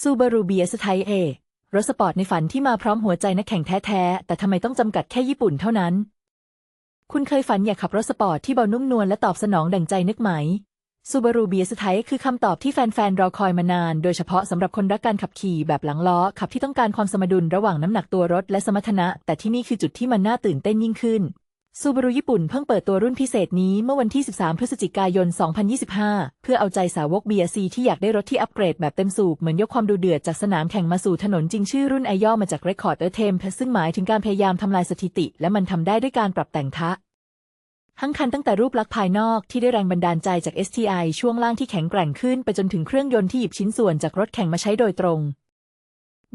ซูบารูเบียสไทเอรถสปอร์ตในฝันที่มาพร้อมหัวใจนักแข่งแท้ๆ แต่ทำไมต้องจำกัดแค่ญี่ปุ่นเท่านั้น คุณเคยฝันอยากขับรถสปอร์ตที่เบานุ่มนวลและตอบสนองดั่งใจนึกไหมซูบารูเบียสไทคือคำตอบที่แฟนๆ รอคอยมานาน โดยเฉพาะสำหรับคนรักการขับขี่แบบหลังล้อ ขับที่ต้องการความสมดุลระหว่างน้ำหนักตัวรถและสมรรถนะ แต่ที่นี่คือจุดที่มันน่าตื่นเต้นยิ่งขึ้น ซูบารุญี่ปุ่นเพิ่งเปิดตัวรุ่นพิเศษนี้เมื่อวันที่ 13 พฤศจิกายน 2025 เพื่อเอาใจสาวก BRC ที่อยากได้รถที่อัปเกรดแบบเต็มสูบ เหมือนยกความดูเดือดจากสนามแข่งมาสู่ถนนจริงชื่อรุ่นไอย่อมาจาก Record a t e m p ซึ่งหมายถึงการพยายามทำลายสถิติ และมันทำได้ด้วยการปรับแต่งทะทั้งคันตั้งแต่รูปลักษณ์ภายนอกที่ได้แรงบันดาลใจจาก STI ช่วงล่างที่แข็งแกร่งขึ้น ไปจนถึงเครื่องยนต์ที่หยิบชิ้นส่วนจากรถแข่งมาใช้โดยตรง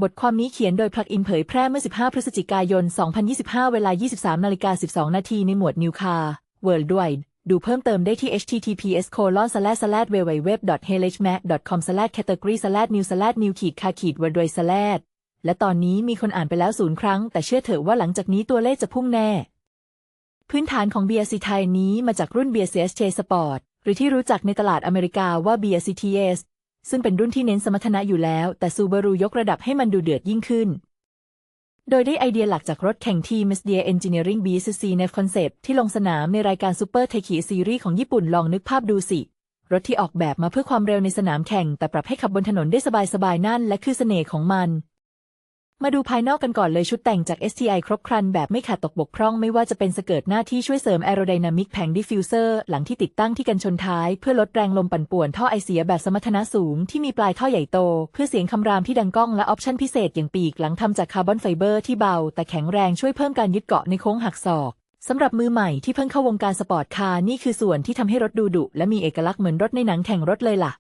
บทความนี้เขียนโดย Plug-in เผยแพร่เมื่อ 15 พฤศจิกายน 2025 เวลา 23นาฬิกา12 นาทีในหมวด New Car Worldwide ดูเพิ่มเติมได้ที่ https colon slash slash www.helhmac.com slash category slash new slash new ขีดคาขีด worldwide slash และตอนนี้มีคนอ่านไปแล้วศูนย์ครั้ง แต่เชื่อเถอะว่าหลังจากนี้ตัวเลขจะพุ่งแน่ พื้นฐานของ BRC ไทยนี้มาจากรุ่น BRCSJ Sport หรือที่รู้จักในตลาดอเมริกาว่า BRCTS ซึ่งเป็นรุ่นที่เน้นสมรรถนะอยู่แล้ว แต่ซูบารุยกระดับให้มันดูเดือดยิ่งขึ้น โดยได้ไอเดียหลักจากรถแข่งทีม SDA Engineering BCC n e v Concept ที่ลงสนามในรายการ Super t e k i Series ของญี่ปุ่นลองนึกภาพดูสิ รถที่ออกแบบมาเพื่อความเร็วในสนามแข่ง แต่ปรับให้ขับบนถนนได้สบายๆนั่น และคือเสน่ห์ของมัน มาดูภายนอกกันก่อนเลยชุดแต่งจาก STI ครบครันแบบไม่ขาดตกบกพร่องไม่ว่าจะเป็นสเกิร์ตหน้าที่ช่วยเสริมแอโรไดนามิกแผงดิฟิวเซอร์หลังที่ติดตั้งที่กันชนท้าย เพื่อลดแรงลมปั่นป่วนท่อไอเสียแบบสมรรถนะสูง ที่มีปลายท่อใหญ่โต เพื่อเสียงคำรามที่ดังก้องและออปชั่นพิเศษอย่างปีกหลังทำจากคาร์บอนไฟเบอร์ที่เบา แต่แข็งแรงช่วยเพิ่มการยึดเกาะในโค้งหักศอกสำหรับมือใหม่ที่เพิ่งเข้าวงการสปอร์ตคาร์นี่คือส่วนที่ทำให้รถดูดุและมีเอกลักษณ์เหมือนรถในหนังแข่งรถเลยล่ะ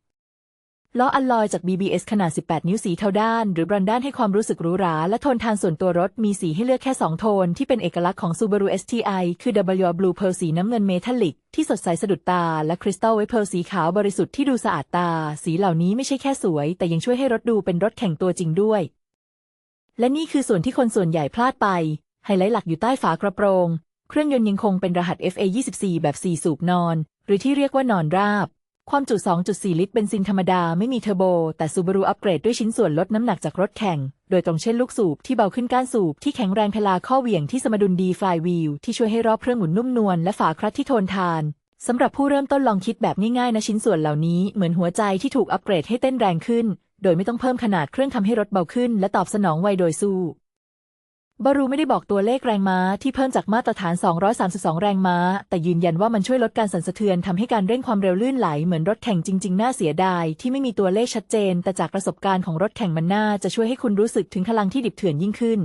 ล้ออัลลอยจาก BBS ขนาด 18 นิ้วสีเทาด้าน หรือบรันด้านให้ความรู้สึกหรูหรา และโทนทานส่วนตัวรถมีสีให้เลือกแค่ 2 โทน ที่เป็นเอกลักษณ์ของ Subaru STI คือ W Blue Pearl สีน้ำเงินเมทัลลิก ที่สดใสสะดุดตา และ Crystal White Pearl สีขาวบริสุทธิ์ที่ดูสะอาดตา สีเหล่านี้ไม่ใช่แค่สวย แต่ยังช่วยให้รถดูเป็นรถแข่งตัวจริงด้วย และนี่คือส่วนที่คนส่วนใหญ่พลาดไปไฮไลท์หลักอยู่ใต้ฝากระโปรง เครื่องยนต์ยังคงเป็นรหัส FA24 แบบ4สูบนอน หรือที่เรียกว่านอนราบ ความจุ 2.4 ลิตรเบนซินธรรมดาไม่มีเทอร์โบ แต่ซูบารุอัปเกรดด้วยชิ้นส่วนลดน้ำหนักจากรถแข่ง โดยตรงเช่นลูกสูบที่เบาขึ้นก้านสูบที่แข็งแรงพลาข้อเหวี่ยงที่สมดุลดีฟลายวีลที่ช่วยให้รอบเครื่องหมุนนุ่มนวลและฝาครัดที่ทนทานสำหรับผู้เริ่มต้นลองคิดแบบง่ายๆนะชิ้นส่วนเหล่านี้เหมือนหัวใจที่ถูกอัปเกรดให้เต้นแรงขึ้น โดยไม่ต้องเพิ่มขนาดเครื่องทำให้รถเบาขึ้น และตอบสนองไวโดยสู้ บารูไม่ได้บอกตัวเลขแรงม้าที่เพิ่มจากมาตรฐาน 232 แรงม้า แต่ยืนยันว่ามันช่วยลดการสั่นสะเทือนทำให้การเร่งความเร็วลื่นไหลเหมือนรถแข่งจริง ๆ น่าเสียดาย ที่ไม่มีตัวเลขชัดเจน แต่จากประสบการณ์ของรถแข่งมันน่าจะช่วยให้คุณรู้สึกถึงพลังที่ดิบเถื่อนยิ่งขึ้น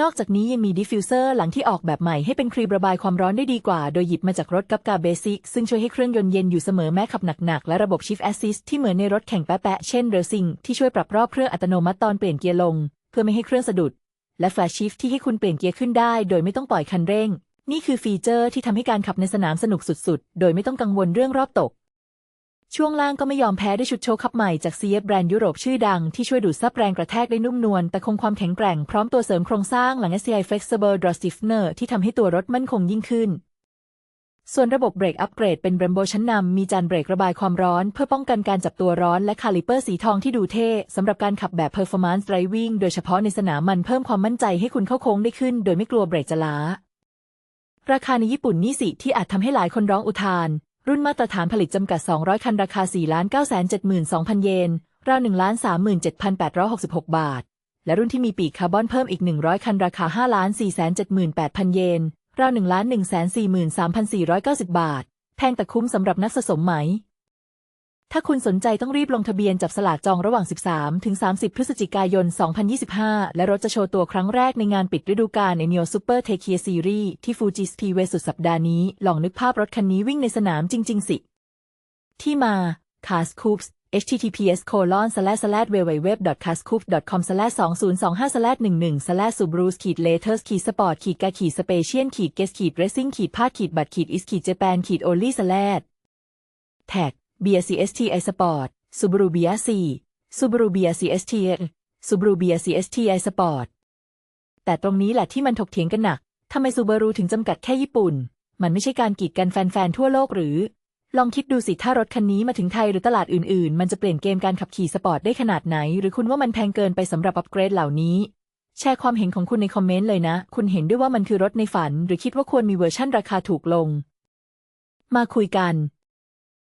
นอกจากนี้ยังมีดิฟฟิวเซอร์หลังที่ออกแบบใหม่ให้เป็นครีมระบายความร้อนได้ดีกว่า โดยหยิบมาจากรถกับกาเบสิกซึ่งช่วยให้เครื่องยนต์เย็นอยู่เสมอแม้ขับหนักๆและระบบ Shift Assist ที่เหมือนในรถแข่งแปะๆเช่นเรซิงที่ช่วยปรับรอบเครื่องอัตโนมัติตอนเปลี่ยนเกียร์ลง เพื่อไม่ให้เครื่องสะดุด และแฟลชชิฟที่ให้คุณเปลี่ยนเกียร์ขึ้นได้ โดยไม่ต้องปล่อยคันเร่ง นี่คือฟีเจอร์ที่ทำให้การขับในสนามสนุกสุดๆ โดยไม่ต้องกังวลเรื่องรอบตก ช่วงล่างก็ไม่ยอมแพ้ด้วยชุดโชว์คับใหม่จาก CF แบรนด์ยุโรปชื่อดังที่ช่วยดูดซับแรงกระแทกได้นุ่มนวลแต่คงความแข็งแกร่งพร้อมตัวเสริมโครงสร้างหลัง SCI Flexible Draw Stiffener ที่ทำให้ตัวรถมั่นคงยิ่งขึ้น ส่วนระบบเบรกอัปเกรดเป็น Brembo ชั้นนำมีจานเบรกระบายความร้อน เพื่อป้องกันการจับตัวร้อนและคาลิเปอร์สีทองที่ดูเท่สำหรับการขับแบบ Performance Driving โดยเฉพาะในสนามมันเพิ่มความมั่นใจให้คุณเข้าโค้งได้ขึ้น โดยไม่กลัวเบรกจะล้า ราคาในญี่ปุ่นนี่สิที่อาจทำให้หลายคนร้องอุทาน รุ่นมาตรฐานผลิตจำกัด 200 คันราคา 4 9 7 2 0 0 0 เยนราว1 3 7 8 6 6 บาท และรุ่นที่มีปีกคาร์บอนเพิ่มอีก 100 คันราคา 5 4 7 8 0 0เยน 4 7 8 0 0 0เยนราว1 1 4 3 4 9 0บาท แพงแต่คุ้มสำหรับนักสะสมไหม ถ้าคุณสนใจต้องรีบลงทะเบียนจับสลากจองระหว่าง 13 ถึง 30 พฤศจิกายน 2025 และรถจะโชว์ตัวครั้งแรกในงานปิดฤดูกาลใน Neo Super t e k i a Series ที่ฟูจิสพีเวสุดสัปดาห์นี้ ลองนึกภาพรถคันนี้วิ่งในสนามจริง ๆ สิ ที่มา Cars Coops https colon slash slash www cars coops com slash 2025 slash 11 slash subrus ขีด laters ขีด sport ขีดกาขีด special ขีด guest ขีด racing ขีดพาดขีดบัตรขีด is ขีด japan ขีด only slash tag BRC STI Sport Subaru BRC Subaru BRC STI Subaru BRC STI Sport แต่ตรงนี้แหละที่มันถกเถียงกันหนัก ทำไมซูบารูถึงจำกัดแค่ญี่ปุ่น มันไม่ใช่การกีดกันแฟนๆ ทั่วโลกหรือ ลองคิดดูสิถ้ารถคันนี้มาถึงไทยหรือตลาดอื่นๆ มันจะเปลี่ยนเกมการขับขี่สปอร์ตได้ขนาดไหน หรือคุณว่ามันแพงเกินไปสำหรับอัปเกรดเหล่านี้ แชร์ความเห็นของคุณในคอมเมนต์เลยนะ คุณเห็นด้วยว่ามันคือรถในฝัน หรือคิดว่าควรมีเวอร์ชั่นราคาถูกลง มาคุยกัน